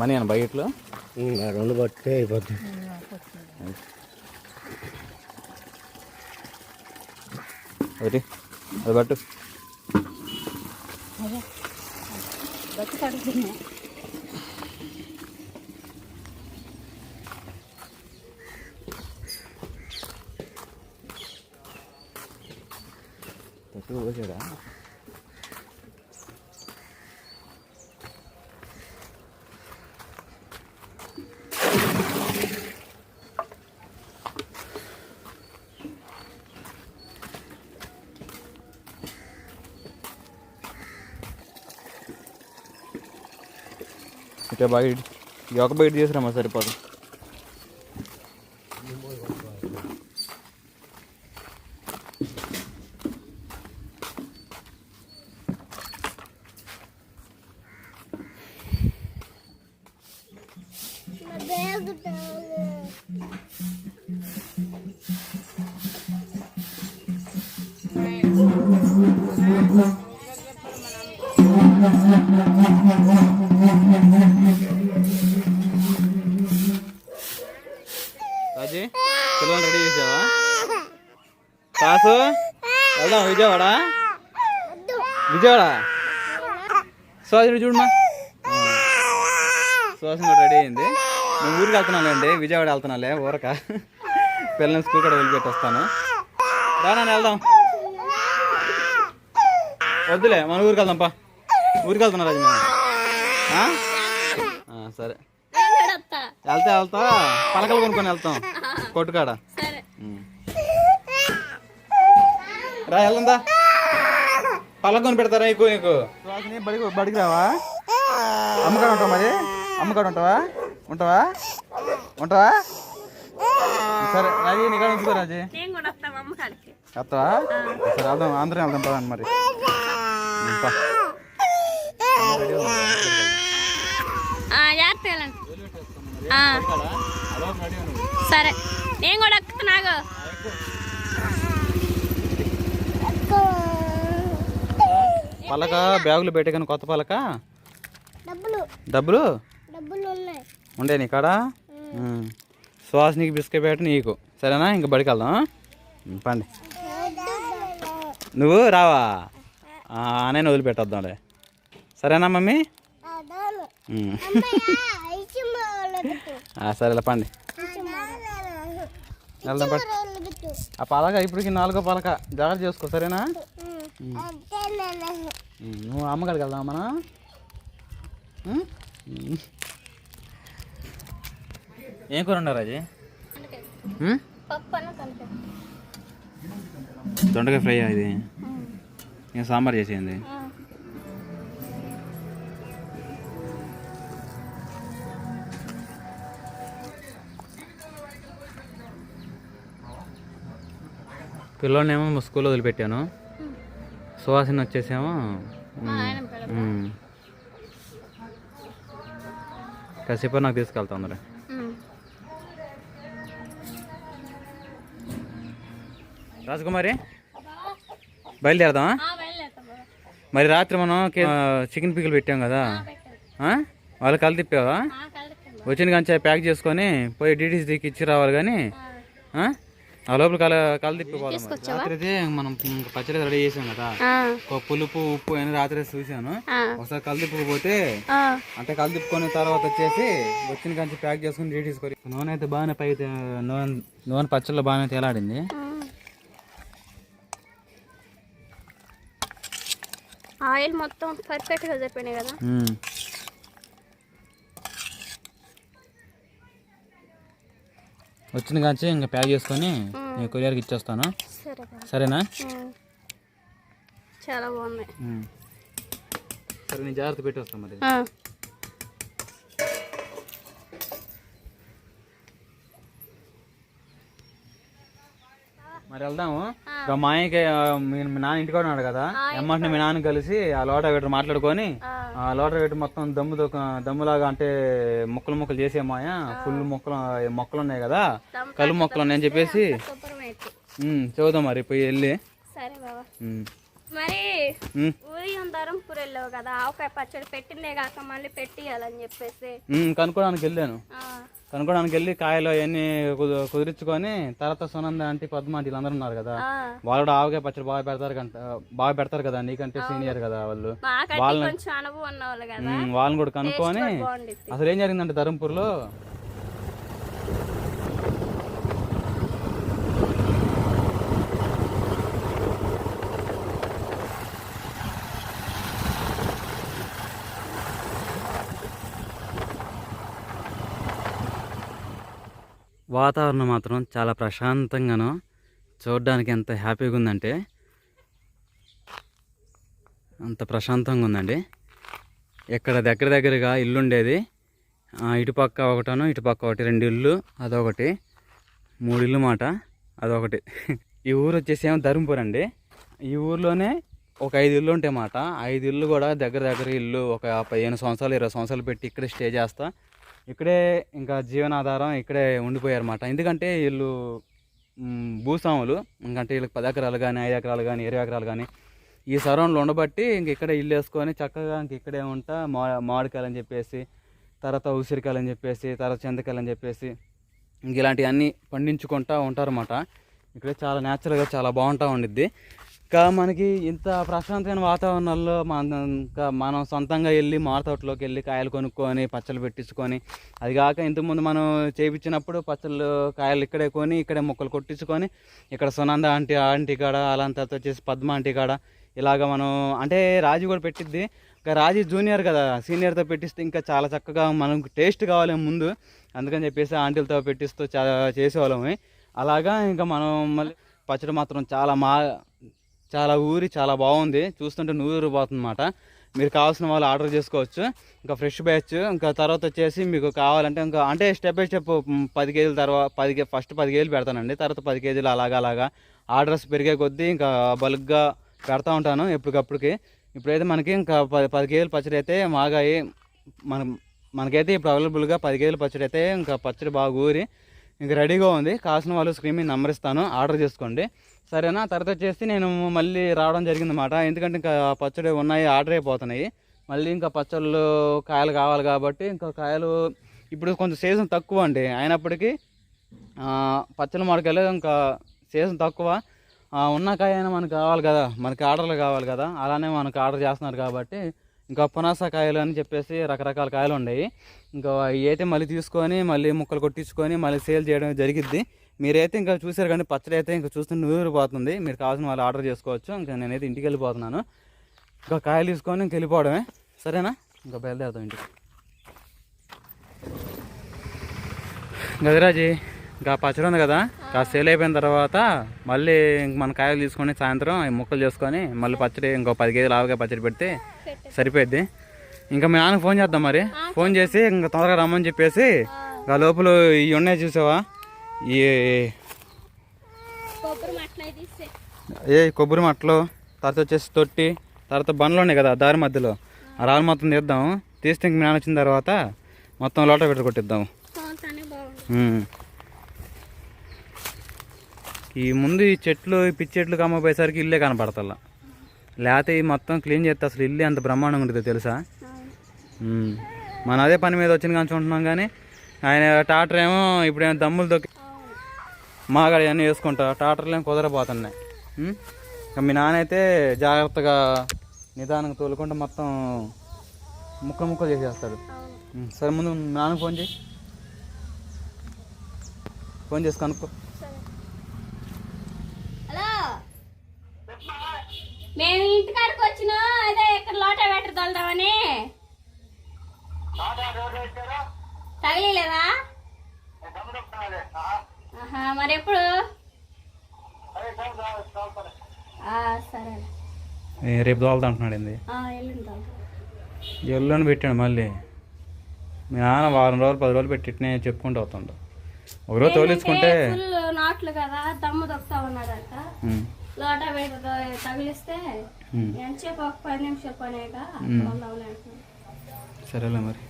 Money అని బకెట్లో రెండు పట్టే అయిపోతుంది ఒకటి అది పట్టు బతి కడుగుతున్నా పట్టు బయట ఈ ఒక బయట తీసుకురామా సరిపోదు. వెళ్దాం విజయవాడ విజయవాడ సుహాసిని చూడమా సుహాసిని కూడా రెడీ అయింది నేను ఊరికి వెళ్తున్నానులేండి విజయవాడ వెళ్తున్నాలే ఊరక పిల్లల్ని స్కూల్ కూడా వదిలిపెట్టి వస్తాను రానా వెళ్దాం వద్దులే మన ఊరికి వెళ్దాం పా ఊరికి వెళ్తున్నా రాజు సరే వెళ్తా వెళ్తా పలకలు కొనుక్కొని వెళ్తాం కొట్టుకాడ. రా వెళ్దా పలక కొని పెడతారా ఎక్కువ నీకు? బడికి బడికి రావా? అమ్మకాడ ఉంటావా మరి? అమ్మకాడ ఉంటావా? ఉంటావా? ఉంటావా? సరే రాజీ నీ కాడ ఉంచుకో రాజీ. వస్తావా? సరే వెళ్దాం అందరం వెళ్దాం పదండి మరి. సరే. నేను కూడా ఎక్కుతున్నాగు పలక బ్యాగులు పెట్టాను కొత్త పలక? డబ్బులు. ఉండే నీ కాడ? ఉమ్. సుహాసినికి బిస్కెట్ పెట్ట నీకు. సరేనా? ఇంక బడికి వెళ్దాం పండి. నువ్వు రావా? నేను వదిలిపెట్టొద్దాంలే సరేనా మమ్మీ? సరేలే పండి. వెళ్దాం పడి. ఆ పలక ఇప్పటికి నాలుగో పలక. జాగ్రత్త చేసుకో సరేనా? నువ్వు అమ్మగారికి వెళ్దాం మన ఏం కూర అన్న కనుక దొండకాయ ఫ్రై ఇది? ఇంకా సాంబార్ చేసేయండి. పిల్లోనేమో స్కూల్లో వదిలిపెట్టాను. సువాసన వచ్చేసేమో. కాసేపు నాకు తీసుకెళ్తా అందరూ రాజకుమారి బయలుదేరదామా. మరి రాత్రి మనం చికెన్ పిక్కలు పెట్టాం కదా? వాళ్ళు కళ్ళు తిప్పావా. వచ్చిన కంచె ప్యాక్ చేసుకొని పోయి డీటీసీ దిక్కి ఇచ్చి రావాలి కానీ ఆ? లోపల కల కళ్ళు తిప్పిపోవాలి మరి. రాత్రి అయితే మనం పచ్చడి రెడీ చేసాం కదా. ఆ, ఒక పులుపు ఉప్పు అని రాత్రి చూసాను ఒకసారి కళ్ళు తిప్పకపోతే ఆ. అంటే కళ్ళు తిప్పుకొని తర్వాత వచ్చేసి వచ్చిన కంచి ప్యాక్ చేసుకుని డీటీసీ కొరి నూనె అయితే బాగానే పై నూనె నూనె పచ్చళ్ళు బాగానే తేలాడింది. ఆయిల్ మొత్తం పర్ఫెక్ట్గా సరిపోయినాయి కదా? వచ్చిన కాంచి ఇంకా ప్యాక్ చేసుకొని నేను కొరియర్కి ఇచ్చేస్తాను. సరేనా. చాలా ఉమ్. సరే నేను జాగ్రత్త పెట్టి వస్తాను మరి. మరి వెళ్దాము. మా ఆయనకి మీ నాన్న ఇంటికి ఉన్నాడు కదా. ఎమ్మంటే మీ నాన్న కలిసి ఆ లోట మాట్లాడుకొని ఆ లోట వెటర్ మొత్తం దమ్ము దమ్ములాగా అంటే ముక్కలు ముక్కలు చేసే మాయ? ఫుల్ మొక్కలు మొక్కలు ఉన్నాయి కదా? కలు మొక్కలు ఉన్నాయని చెప్పేసి? చూద్దాం మరి పోయి వెళ్ళి. సరే బాబా ఉమ్, మరి ఉమ్, ఊరి ధరంపూర్ వెళ్ళావు కదా ఆవకాయ పచ్చడి పెట్టిందే కాక మళ్ళీ పెట్టియాలని చెప్పేసి. కనుక్కోడానికి వెళ్ళాను. కనుక్కోడానికి వెళ్ళి కాయలు అవన్నీ కుదు- కుదిరించుకొని తర్వాత సునంద ఆంటీ పద్మ ఆంటీ వీళ్ళందరూ ఉన్నారు కదా. వాళ్ళు కూడా ఆవకాయ పచ్చడి బాగా పెడతారు కంట బాగా పెడతారు కదా నీకంటే సీనియర్ కదా వాళ్ళు. మాకంటే కొంచెం అనుభవం ఉన్న వాళ్ళు కదా. ఉమ్, వాళ్ళని కూడా కనుక్కొని అసలు ఏం జరిగిందంటే ధర్మపూర్లో వాతావరణం మాత్రం చాలా ప్రశాంతంగాను చూడడానికి ఎంత హ్యాపీగా ఉందంటే అంత ప్రశాంతంగా ఉందండి. ఇక్కడ దగ్గర దగ్గరగా ఇల్లు ఉండేది ఇటుపక్క ఒకటను ఇటుపక్క ఒకటి రెండు ఇల్లు అదొకటి మూడు ఇల్లు మాట అదొకటి. ఈ ఊరు వచ్చేసి ఏమో ధర్మపురం అండి. ఈ ఊర్లోనే ఒక ఐదు ఇల్లు ఉంటాయి మాట. ఐదు ఇల్లు కూడా దగ్గర దగ్గర ఇల్లు ఒక పదిహేను సంవత్సరాలు ఇరవై సంవత్సరాలు పెట్టి ఇక్కడ స్టే చేస్తా. ఇక్కడే ఇంకా జీవనాధారం ఇక్కడే ఉండిపోయారన్నమాట. ఎందుకంటే వీళ్ళు భూస్వాములు. ఎందుకంటే వీళ్ళకి పది ఎకరాలు కానీ ఐదు ఎకరాలు కానీ ఇరవై ఎకరాలు కానీ ఈ సరౌండ్లో ఉండబట్టి ఇంక ఇక్కడే ఇల్లు వేసుకొని చక్కగా ఇంక ఇక్కడే ఉంటా. మా మామిడికాయలు అని చెప్పేసి తర్వాత ఉసిరికాయలు అని చెప్పేసి తర్వాత చింతకాయలు అని చెప్పేసి ఇంక ఇలాంటివన్నీ పండించుకుంటూ ఉంటారన్నమాట. ఇక్కడే చాలా న్యాచురల్గా చాలా బాగుంటా ఉండిద్ది. ఇంకా మనకి ఇంత ప్రశాంతమైన వాతావరణంలో మన ఇంకా మనం సొంతంగా వెళ్ళి మాతోటలోకి వెళ్ళి కాయలు కొనుక్కొని పచ్చళ్ళు పెట్టించుకొని అది కాక ఇంతకుముందు మనం చేయించినప్పుడు పచ్చళ్ళు కాయలు ఇక్కడే కొని ఇక్కడే మొక్కలు కొట్టించుకొని ఇక్కడ సునంద ఆంటీ ఆంటీ కాడ అలా తర్వాత వచ్చేసి పద్మ ఆంటీ కాడ ఇలాగ మనం అంటే రాజు కూడా పెట్టిద్ది. ఇంకా రాజీ జూనియర్ కదా సీనియర్తో పెట్టిస్తే ఇంకా చాలా చక్కగా మనకు టేస్ట్ కావాలి ముందు. అందుకని చెప్పేసి ఆంటీలతో పెట్టిస్తూ చాలా చేసేవాళ్ళము అలాగా ఇంకా మనం మళ్ళీ పచ్చడి మాత్రం చాలా మా చాలా ఊరి చాలా బాగుంది. చూస్తుంటే నూరు పోతుందన్నమాట మీరు కావాల్సిన వాళ్ళు ఆర్డర్ చేసుకోవచ్చు. ఇంకా ఫ్రెష్ బ్యాచ్. ఇంకా తర్వాత వచ్చేసి మీకు కావాలంటే ఇంకా అంటే స్టెప్ బై స్టెప్ పది కేజీల తర్వాత పది కే- ఫస్ట్ పది కేజీలు పెడతానండి. తర్వాత పది కేజీలు అలాగా అలాగా ఆర్డర్స్ పెరిగే కొద్దీ ఇంకా బల్క్గా పెడతా ఉంటాను ఎప్పటికప్పటికి. ఇప్పుడైతే మనకి ఇంకా పది పది కేజీలు పచ్చడి అయితే మాగాయి మనం మనకైతే ఇప్పుడు అవైలబుల్గా పది కేజీలు పచ్చడి అయితే ఇంకా పచ్చడి బాగా ఊరి ఇంకా రెడీగా ఉంది. కావాల్సిన వాళ్ళు స్క్రీన్ మీద నంబర్ ఇస్తాను. ఆర్డర్ చేసుకోండి. సరేనా? తర్వాత వచ్చేసి నేను మళ్ళీ రావడం జరిగిందన్నమాట. ఎందుకంటే ఇంకా పచ్చడి ఉన్నాయి ఆర్డర్ అయిపోతున్నాయి. మళ్ళీ ఇంకా పచ్చళ్ళు కాయలు కావాలి కాబట్టి ఇంకా కాయలు ఇప్పుడు కొంచెం సీజన్ తక్కువ అండి. అయినప్పటికీ పచ్చళ్ళు పచ్చళ్ళ ఇంకా సీజన్ తక్కువ. ఉన్న కాయ అయినా మనకు కావాలి కదా. మనకి ఆర్డర్లు కావాలి కదా. అలానే మనకు ఆర్డర్ చేస్తున్నారు కాబట్టి ఇంకా పునాస కాయలు అని చెప్పేసి రకరకాల కాయలు ఉన్నాయి. ఇంకా ఇవి అయితే మళ్ళీ తీసుకొని మళ్ళీ ముక్కలు కొట్టించుకొని మళ్ళీ సేల్ చేయడం జరిగిద్ది. మీరైతే ఇంకా చూసారు కానీ పచ్చడి అయితే ఇంకా చూస్తుంటే నూరిపోతుంది. మీరు కావాల్సిన వాళ్ళు ఆర్డర్ చేసుకోవచ్చు. ఇంకా నేనైతే ఇంటికి వెళ్ళిపోతున్నాను. ఇంకా కాయలు తీసుకొని ఇంక వెళ్ళిపోవడమే. సరేనా? ఇంకా బయలుదేరుతాం ఇంటికి. గదిరాజీ ఇంకా పచ్చడి ఉంది కదా? ఇంకా సేల్ అయిపోయిన తర్వాత మళ్ళీ ఇంక మన కాయలు తీసుకొని సాయంత్రం ఈ ముక్కలు చేసుకొని మళ్ళీ పచ్చడి ఇంకో పది కేజీలు ఆవకాయ పచ్చడి పెడితే సరిపోద్ది ఇంకా మీ నాన్నకి ఫోన్ చేద్దాం మరి. ఫోన్ చేసి ఇంకా తొందరగా రమ్మని చెప్పేసి ఇంకా లోపల ఇవి ఉన్నాయి చూసావా? ఈ ఏ కొబ్బరి మట్టలు తర్వాత వచ్చేసి తొట్టి తర్వాత బండ్లు ఉన్నాయి కదా దారి మధ్యలో. ఆ రాళ్ళు మొత్తం తీద్దాం. తీస్తే ఇంక మీ నాన్న వచ్చిన తర్వాత మొత్తం లోట పెట్టి కొట్టిద్దాం. ఈ ముందు ఈ చెట్లు ఈ పిచ్చి చెట్లు కమ్మపోయేసరికి ఇల్లే కనపడతల్లా. లేకపోతే ఈ మొత్తం క్లీన్ చేస్తే అసలు ఇల్లు ఎంత బ్రహ్మాండంగా ఉంటుందో తెలుసా? మన అదే పని మీద వచ్చిన కానీ ఉంటున్నాం కానీ ఆయన టాటర్ ఏమో ఇప్పుడు ఏమో దమ్ములు దొక్కి మాగాడ అన్నీ వేసుకుంటా టాటర్లు ఏమో. ఇంకా మీ నాన్న అయితే జాగ్రత్తగా నిదానంగా తోలుకుంటూ మొత్తం ముక్కలు ముక్కలు చేసేస్తాడు. సరే ముందు మీ నాన్నకు ఫోన్ చేయి. ఫోన్ చేసి కనుక్కో. మేము ఇంటికాడికి వచ్చినా అదే ఇక్కడ లోట వెటర్ తోలుదామని. తగిలేదా మరి ఎప్పుడు సరే ఏ, రేపు దోలుతా అంటున్నాడు ఏంది? ఆ, ఎల్లుండి తోలుదాం. ఎల్లుని పెట్టాడు మళ్ళీ. మీ నాన్న వారం రోజులు పది రోజులు పెట్టి చెప్పుకుంటూ అవుతుండు ఒకరోజు తోలించుకుంటే ఫుల్ నాట్లు కదా దమ్ము దొక్కుతా లోట తగిలిస్తే. ఎంతసేపు ఒక పది నిమిషాలు పనేగా. సరేలే మరి.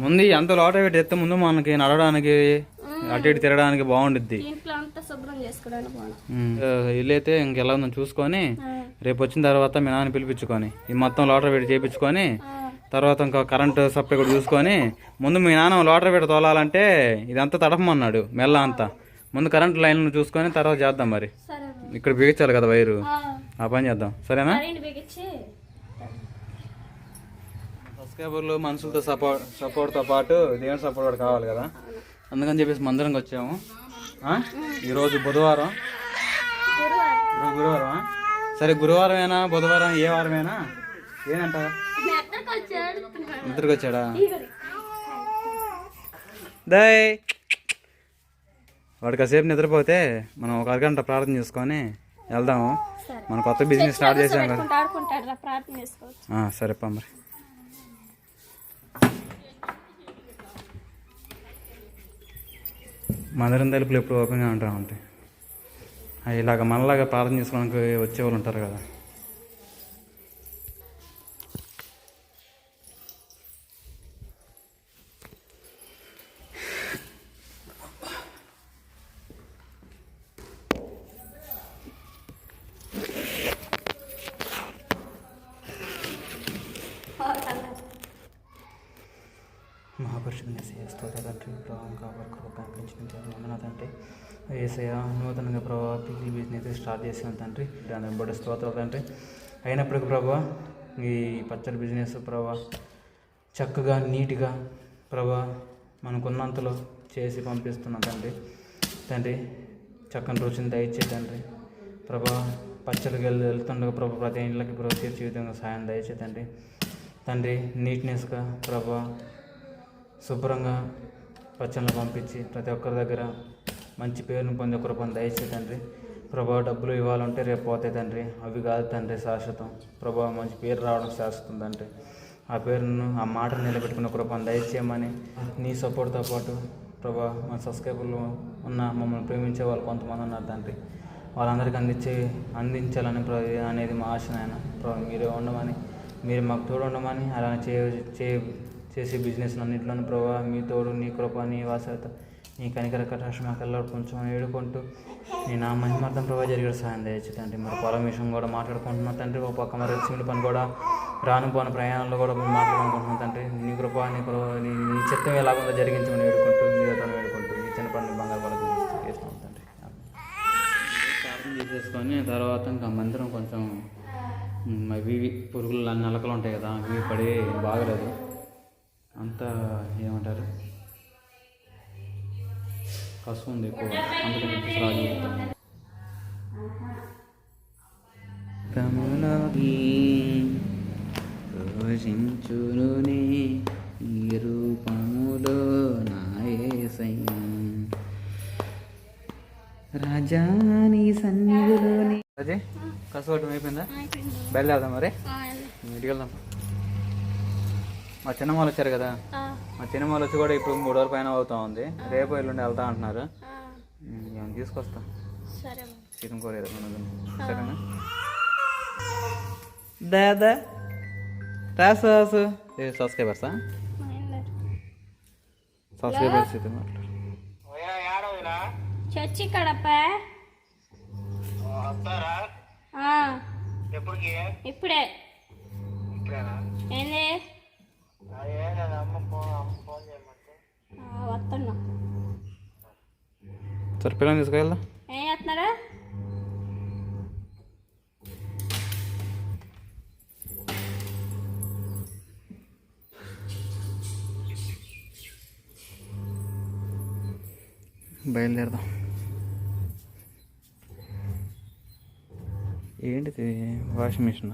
ముందు ఎంత లోట పెట్టి ఎత్తే ముందు మనకి నడవడానికి అటు ఇటు తిరగడానికి బాగుండిద్ది. ఇంట్లో అంతా శుభ్రం చేసుకోవడానికి పోను ఉమ్, ఇల్లు అయితే ఇంకెలా ఉందో చూసుకొని రేపు వచ్చిన తర్వాత మీ నాన్న పిలిపించుకొని ఈ మొత్తం లోటర్ పెట్టి చేయించుకొని తర్వాత ఇంకా కరెంటు సప్లై కూడా చూసుకొని ముందు మీ నాన్న లోటర్ పెట్టి తోలాలంటే ఇదంతా తడపమన్నాడు మెల్ల అంతా. ముందు కరెంట్ లైన్లు చూసుకొని తర్వాత చేద్దాం మరి. ఇక్కడ బిగించాలి కదా వైరు. ఆ, పని చేద్దాం. సరేనా? సబ్స్క్రైబర్లు మనుషులతో సపోర్ట్ సపోర్ట్తో పాటు దేవుని సపోర్ట్ కూడా కావాలి కదా. అందుకని చెప్పేసి మందిరంకి వచ్చాము? ఈరోజు బుధవారం. గురువారం ఈరోజు గురువారం సరే గురువారమేనా బుధవారం ఏ వారమేనా? ఏడుస్తున్నాడు. నిద్రకు వచ్చాడా. దయ్ వాడు కాసేపు నిద్రపోతే మనం ఒక అరగంట ప్రార్థన చేసుకొని వెళ్దాము. మన కొత్త బిజినెస్ స్టార్ట్ చేసాం కదా. సరే పా మరి. మందిరం తలుపులు ఎప్పుడు ఓపెన్గా ఉంటా ఉంటాయి ఇలాగ మనలాగా ప్రార్థన చేసుకోవడానికి వచ్చేవాళ్ళు ఉంటారు కదా. మహాపరిషుని తండ్రి ప్రభావం కృప పంపించిన వందనాథ్ అంటే ఏసయ నూతనంగా ప్రభావ పిల్లి బిజినెస్ స్టార్ట్ చేసిన తండ్రి దాని బడి స్తోత్రాలు తండ్రి అయినప్పటికీ ప్రభా ఈ పచ్చడి బిజినెస్ ప్రభా చక్కగా నీట్గా ప్రభా మనకున్నంతలో చేసి పంపిస్తున్నాం తండ్రి తండ్రి చక్కని రుచిని దయచే తండ్రి ప్రభా పచ్చడికి వెళ్ళి వెళ్తుండగా ప్రభా ప్రతి ఇంట్లోకి ప్రభు తీర్చే విధంగా సాయం దయచే తండ్రి తండ్రి నీట్నెస్గా ప్రభా శుభ్రంగా ప్రచనలు పంపించి ప్రతి ఒక్కరి దగ్గర మంచి పేరును పొంది ఒకరు పొంది దయచే తండ్రి ప్రభా డబ్బులు ఇవ్వాలంటే రేపు పోతాయి తండ్రి అవి కాదు తండ్రి శాశ్వతం. ప్రభా మంచి పేరు రావడం శాశ్వతం తండ్రి. ఆ పేరును ఆ మాటను నిలబెట్టుకున్న కృపను దయచేయమని నీ సపోర్ట్తో పాటు ప్రభా మన సబ్స్క్రైబర్లు ఉన్న మమ్మల్ని ప్రేమించే వాళ్ళు కొంతమంది ఉన్నారు తండ్రి. వాళ్ళందరికీ అందించే అందించాలని అనేది మా ఆశ నాయన. ప్రభా మీరే ఉండమని మీరు మాకు తోడు ఉండమని అలానే చే చే చేసే బిజినెస్ అన్నింటిలోనూ ప్రభావ మీ తోడు నీ కృప నీ వాసత నీ కనికర కటాక్షం మాకు కొంచెం ఏడుకుంటూ నీ నా మహిమార్థం ప్రభావ జరిగే సహాయం దయచేసి తండ్రి మరి పొలం విషయం కూడా మాట్లాడుకుంటున్నా తండ్రి. ఒక పక్క మరి చిన్న పని కూడా రాను పోని ప్రయాణంలో కూడా మేము మాట్లాడుకుంటున్నాం తండ్రి. నీ కృప నీ కృప నీ నీ చిత్తం ఎలాగుందో జరిగించమని వేడుకుంటూ మీతో వేడుకుంటూ ఈ చిన్న పని బంగారు వాళ్ళకి చేస్తాం తండ్రి. ప్రార్థన చేసేసుకొని తర్వాత ఇంకా మందిరం కొంచెం ఇవి పురుగులు నలకలు ఉంటాయి కదా అవి పడి బాగలేదు. అంతా ఏమంటారు? కసు ఉంది ఎక్కువ అందుకని రాజు చెప్తాను కమలీ రోషించునునే ఈ రూపములో నాయసయ్య రాజాని సన్నిధిలోని. అదే కసవటం అయిపోయిందా? బయలుదేరదాం మరి. ఇంటికి వెళ్దాం మా చిన్నమ్మలు వచ్చారు కదా. ఆ, మా చిన్నమ్మలు వచ్చి కూడా ఇప్పుడు మూడు రోజుల పైన అవుతా ఉంది. రేపు ఎల్లుండి వెళ్తా అంటున్నారు. ఏమైనా తీసుకొస్తా. సరే చికెన్ కూర. సరేనా? దాదా. రాసు ఏ సబ్స్క్రైబర్సా. సబ్స్క్రైబర్స్ అయితే మాట్లాడు. చర్చి కడప ఆ, ఇప్పుడే. ఏంది? వస్తున్నా సరే పిల్లల్ని తీసుకెళ్దా? ఏం చేస్తున్నారా బయలుదేరదాం. ఏంటిది వాషింగ్ మిషన్?